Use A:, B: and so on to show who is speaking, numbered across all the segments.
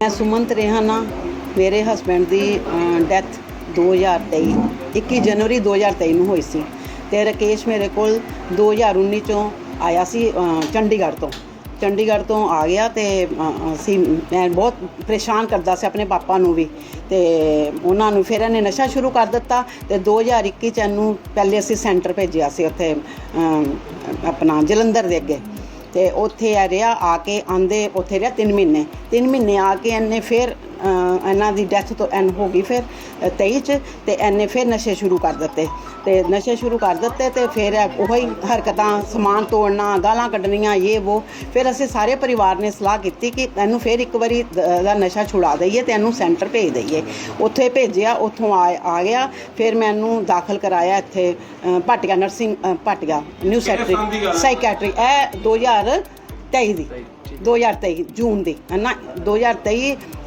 A: ਮੈਂ ਸੁਮਨਤ ਰੇਹਾਨਾ, ਮੇਰੇ ਹਸਬੰਡ ਦੀ ਡੈਥ 2023 21 ਜਨਵਰੀ 2023 ਨੂੰ ਹੋਈ ਸੀ ਤੇ ਰਕੇਸ਼ ਮੇਰੇ ਕੋਲ 2019 ਚੋਂ ਆਇਆ ਸੀ ਚੰਡੀਗੜ੍ਹ ਤੋਂ। ਚੰਡੀਗੜ੍ਹ ਤੋਂ ਆ ਗਿਆ ਤੇ ਅਸੀਂ ਮੈਂ ਬਹੁਤ ਪਰੇਸ਼ਾਨ ਕਰਦਾ ਸੀ ਆਪਣੇ ਪਾਪਾ ਨੂੰ ਵੀ ਤੇ ਉਹਨਾਂ ਨੂੰ ਫਿਰ ਇਹਨੇ ਨਸ਼ਾ ਸ਼ੁਰੂ ਕਰ ਦਿੱਤਾ ਤੇ 2021 ਚ ਇਹਨੂੰ ਪਹਿਲੇ ਅਸੀਂ ਸੈਂਟਰ ਭੇਜਿਆ ਸੀ ਉੱਥੇ ਆਪਣਾ ਜਲੰਧਰ ਦੇ ਅੱਗੇ। ਤੇ ਉੱਥੇ ਆ ਰਿਹਾ ਆ ਕੇ ਆਂਦੇ ਉੱਥੇ ਰਿਹਾ 3 ਮਹੀਨੇ। 3 ਮਹੀਨੇ ਆ ਕੇ ਇਹਨੇ ਫਿਰ ਇਹਨਾਂ ਦੀ ਡੈਥ ਤੋਂ ਐਨ ਹੋ ਗਈ ਫਿਰ ਅ, 23 ਚ ਤੇ ਇਹਨੇ ਫਿਰ ਨਸ਼ੇ ਸ਼ੁਰੂ ਕਰ ਦਿੱਤੇ। ਤੇ ਨਸ਼ੇ ਸ਼ੁਰੂ ਕਰ ਦਿੱਤੇ ਤੇ ਫਿਰ ਉਹੀ ਹਰਕਤਾਂ ਸਮਾਨ ਤੋੜਨਾ ਗਾਲਾਂ ਕੱਢਣੀਆਂ ਇਹ ਉਹ ਫਿਰ ਅਸੀਂ ਸਾਰੇ ਪਰਿਵਾਰ ਨੇ ਸਲਾਹ ਕੀਤੀ ਕਿ ਇਹਨੂੰ ਫਿਰ ਇੱਕ ਵਾਰੀ ਦ- ਨਸ਼ਾ ਛੁਡਾ ਦਈਏ ਤੇ ਇਹਨੂੰ ਸੈਂਟਰ ਭੇਜ ਦਈਏ। ਉੱਥੇ ਭੇਜਿਆ ਉੱਥੋਂ ਆ ਆ ਗਿਆ। ਫਿਰ ਮੈਂ ਇਹਨੂੰ ਦਾਖਲ ਕਰਾਇਆ ਇੱਥੇ Bhatia nursing Bhatia new psychiatry? Psychiatry ਇਹ 2023 ਦੀ। 2023 ਜੂਨ ਦੀ। ਹੈ ਨਾ 2023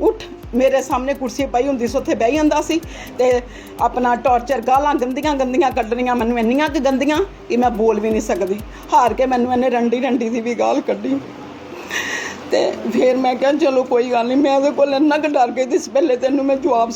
A: ਉੱਠ, ਮੇਰੇ ਸਾਹਮਣੇ ਕੁਰਸੀ ਪਈ ਹੁੰਦੀ ਸੀ, ਉੱਥੇ ਬਹਿ ਜਾਂਦਾ ਸੀ ਤੇ ਆਪਣਾ ਟੌਰਚਰ ਗਾਲਾਂ ਗੰਦੀਆਂ ਗੰਦੀਆਂ ਕੱਢਣੀਆਂ, ਮੈਨੂੰ ਇੰਨੀਆਂ ਕਿ ਗੰਦੀਆਂ ਕਿ ਮੈਂ ਬੋਲ ਵੀ ਨਹੀਂ ਸਕਦੀ। ਹਾਰ ਕੇ ਮੈਨੂੰ ਇਹਨੇ ਰੰਡੀ ਰੰਡੀ ਦੀ ਵੀ ਗਾਲ ਕੱਢੀ। ਤੇ ਫਿਰ ਮੈਂ ਕਿਹਾ, ਚਲੋ ਕੋਈ ਗੱਲ ਨਹੀਂ, ਮੈਂ ਉਹਦੇ ਕੋਲ ਇੰਨਾ ਕੁ ਡਰ ਗਈ ਸੀ, ਪਹਿਲੇ ਤੈਨੂੰ ਮੈਂ ਜਵਾਬ